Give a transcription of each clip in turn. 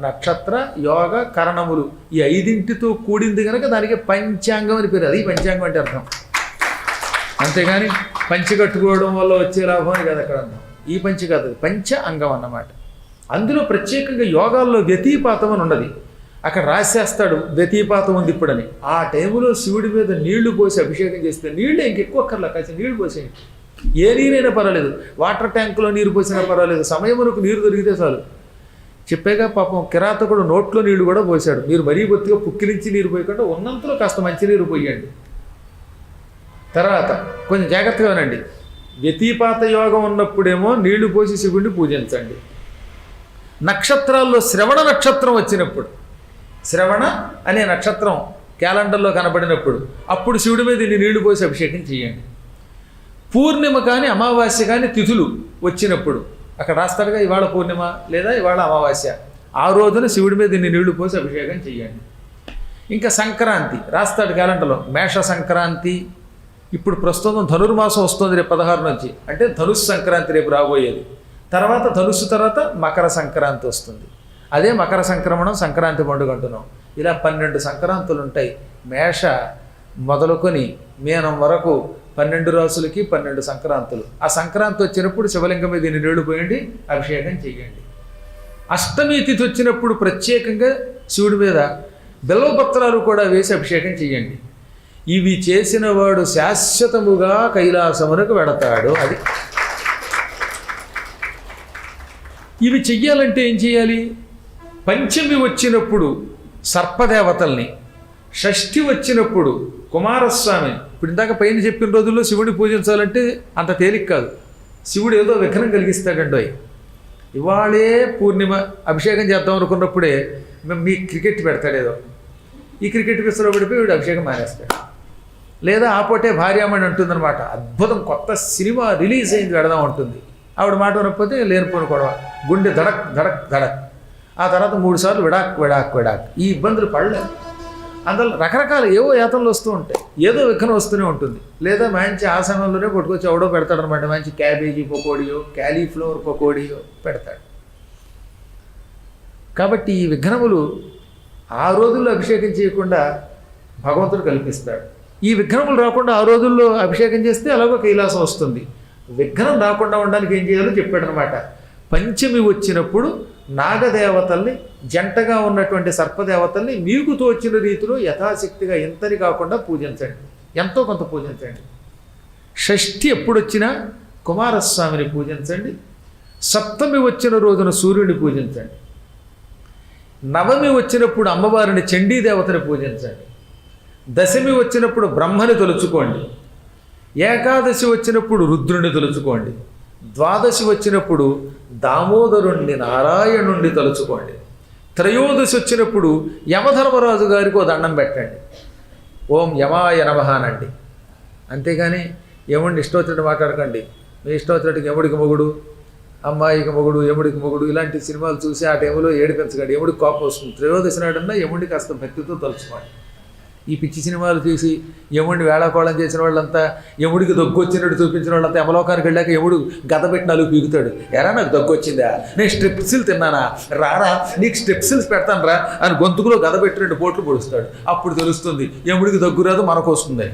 నక్షత్ర యోగ కరణములు. ఈ ఐదింటితో కూడింది కనుక దానికి పంచాంగం అని పేరు. అది పంచాంగం అంటే అర్థం. అంతేగాని పంచి కట్టుకోవడం వల్ల వచ్చే లాభం అని కాదు అక్కడ అర్థం. ఈ పంచి కాదు పంచ అంగం అన్నమాట. అందులో ప్రత్యేకంగా యోగాల్లో వ్యతిపాతం అని ఉన్నది. అక్కడ రాసేస్తాడు వ్యతిపాతం ఉంది ఇప్పుడని ఆ టైంలో శివుడి మీద నీళ్ళు పోసి అభిషేకం చేస్తే నీళ్ళు ఇంకెక్కువ అక్కర్లా కాసి నీళ్ళు పోసేయండి. ఏ నీరైనా పర్వాలేదు. వాటర్ ట్యాంకులో నీరు పోసినా పర్వాలేదు. సమయమునకు నీరు దొరికితే చాలు. చెప్పాక పాపం కిరాతకుడు నోట్లో నీళ్ళు కూడా పోశాడు మీరు మరీ బొత్తిగా పుక్కిలించి నీరు పోయకుండా ఉన్నంతలో కాస్త మంచి నీరు పోయండి. తర్వాత కొంచెం జాగ్రత్తగా వినండి. వ్యతిపాత యోగం ఉన్నప్పుడేమో నీళ్ళు పోసి శివుడిని పూజించండి. నక్షత్రాల్లో శ్రవణ నక్షత్రం వచ్చినప్పుడు శ్రవణ అనే నక్షత్రం క్యాలెండర్లో కనబడినప్పుడు అప్పుడు శివుడి మీద ఇన్ని నీళ్ళు పోసి అభిషేకం చేయండి. పూర్ణిమ కానీ అమావాస్య కానీ తిథులు వచ్చినప్పుడు అక్కడ రాస్తాడుగా ఇవాళ పూర్ణిమ లేదా ఇవాళ అమావాస్య. ఆ రోజున శివుడి మీద ఇన్ని నీళ్ళు పోసి అభిషేకం చేయండి. ఇంకా సంక్రాంతి రాస్తాడు క్యాలెండర్లో మేష సంక్రాంతి. ఇప్పుడు ప్రస్తుతం ధనుర్మాసం వస్తుంది రేపు పదహారు నుంచి. అంటే ధనుస్సు సంక్రాంతి రేపు రాబోయేది. తర్వాత ధనుస్సు తర్వాత మకర సంక్రాంతి వస్తుంది. అదే మకర సంక్రమణం సంక్రాంతి పండుగ అంటున్నాం. ఇలా పన్నెండు సంక్రాంతులు ఉంటాయి. మేష మొదలుకొని మీనం వరకు పన్నెండు రాసులకి పన్నెండు సంక్రాంతులు. ఆ సంక్రాంతి వచ్చినప్పుడు శివలింగం మీద ఇన్ని నీళ్ళు పోయండి అభిషేకం చేయండి. అష్టమి తిథి వచ్చినప్పుడు ప్రత్యేకంగా శివుడి మీద బిల్వపత్రాలు కూడా వేసి అభిషేకం చేయండి. ఇవి చేసిన వాడు శాశ్వతముగా కైలాసమునకు వెడతాడు అది. ఇవి చెయ్యాలంటే ఏం చేయాలి? పంచమి వచ్చినప్పుడు సర్పదేవతల్ని షష్ఠి వచ్చినప్పుడు కుమారస్వామి ఇప్పుడు ఇందాక పైన చెప్పిన రోజుల్లో శివుడిని పూజించాలంటే అంత తేలిక కాదు. శివుడు ఏదో విఘ్నం కలిగిస్తాడండో ఇవాళే పూర్ణిమ అభిషేకం చేద్దాం అనుకున్నప్పుడే మేము మీ క్రికెట్ పెడతాడేదో. ఈ క్రికెట్ పిస్తలో పడిపోయి వీడు అభిషేకం మానేస్తాడు. లేదా ఆపోటే భార్యామణి అంటుందన్నమాట అద్భుతం కొత్త సినిమా రిలీజ్ అయింది పెడదాం ఉంటుంది ఆవిడ మాట వినకపోతే లేనిపోని గొడవ. గుండె ధడక్ ధడక్ ధడక్. ఆ తర్వాత మూడు సార్లు విడాక్ విడాక్ విడాక్. ఈ ఇబ్బందులు పడలేదు. అందులో రకరకాల ఏవో యాతనలు వస్తూ ఉంటాయి. ఏదో విఘ్నం వస్తూనే ఉంటుంది. లేదా మంచి ఆ సమయంలోనే కొట్టుకొచ్చి ఎవడో పెడతాడనమాట. మంచి క్యాబేజీ పకోడియో క్యాలీఫ్లవర్ పకోడియో పెడతాడు. కాబట్టి ఈ విఘ్నములు ఆ రోజుల్లో అభిషేకం చేయకుండా భగవంతుడు కల్పిస్తాడు. ఈ విఘ్నములు రాకుండా ఆ రోజుల్లో అభిషేకం చేస్తే అలాగో కైలాసం వస్తుంది. విఘ్నం రాకుండా ఉండడానికి ఏం చేయాలో చెప్పాడనమాట. పంచమి వచ్చినప్పుడు నాగదేవతల్ని జంటగా ఉన్నటువంటి సర్పదేవతల్ని మీకు తోచిన రీతిలో యథాశక్తిగా ఎంతని కాకుండా పూజించండి. ఎంతో కొంత పూజించండి. షష్ఠి ఎప్పుడొచ్చినా కుమారస్వామిని పూజించండి. సప్తమి వచ్చిన రోజున సూర్యుని పూజించండి. నవమి వచ్చినప్పుడు అమ్మవారిని చండీదేవతని పూజించండి. దశమి వచ్చినప్పుడు బ్రహ్మని తలుచుకోండి. ఏకాదశి వచ్చినప్పుడు రుద్రుని తలుచుకోండి. ద్వాదశి వచ్చినప్పుడు దామోదరుణ్ణి నారాయణుణ్ణి తలుచుకోండి. త్రయోదశి వచ్చినప్పుడు యమధర్మరాజు గారికి ఓ దండం పెట్టండి. ఓం యమాయ నమహానండి అంతేగాని యముడిని ఇష్టవచ్చినట్టు మాట్లాడకండి. మీ ఇష్టవచ్చినట్టుగా యముడికి మొగుడు అమ్మాయికి మొగుడు యముడికి మొగుడు ఇలాంటి సినిమాలు చూసి ఆ టైంలో ఏడిపించకండి. యముడికి కోపం వస్తుంది. త్రయోదశి నాడన్నా యముడికి కాస్త భక్తితో తలుచుకోండి. ఈ పిచ్చి సినిమాలు చూసి యముడిని వేళాకోళం చేసిన వాళ్ళంతా యముడికి దగ్గు వచ్చినట్టు చూపించిన వాళ్ళంతా యమలోకానికి వెళ్ళాక యముడు గద పెట్టి నలుగు పీకుతాడు. ఎరా నాకు దగ్గు వచ్చిందా? నేను స్ట్రిప్సిల్ తిన్నానా? రారా నీకు స్ట్రిప్సిల్స్ పెడతాను రా అని గొంతుకులో గద పెట్టి రెండు పోట్లు పొడుస్తాడు. అప్పుడు తెలుస్తుంది యముడికి దగ్గు రాదు మనకు వస్తుంది.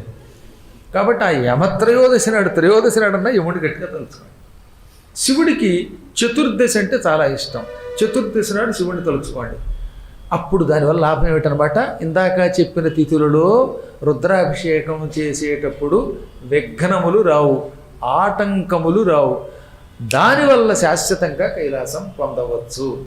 కాబట్టి ఆ యమ త్రయోదశి నాడు త్రయోదశి నాడన్నా యముడి గట్టిగా తలుచుకోండి శివుడికి చతుర్దశి అంటే చాలా ఇష్టం. చతుర్దశి నాడు శివుడిని తలుచుకోండి అప్పుడు దానివల్ల లాభం ఏమిటనమాట? ఇందాక చెప్పిన తిథులలో రుద్రాభిషేకం చేసేటప్పుడు విఘ్నములు రావు ఆటంకములు రావు. దానివల్ల శాశ్వతంగా కైలాసం పొందవచ్చు.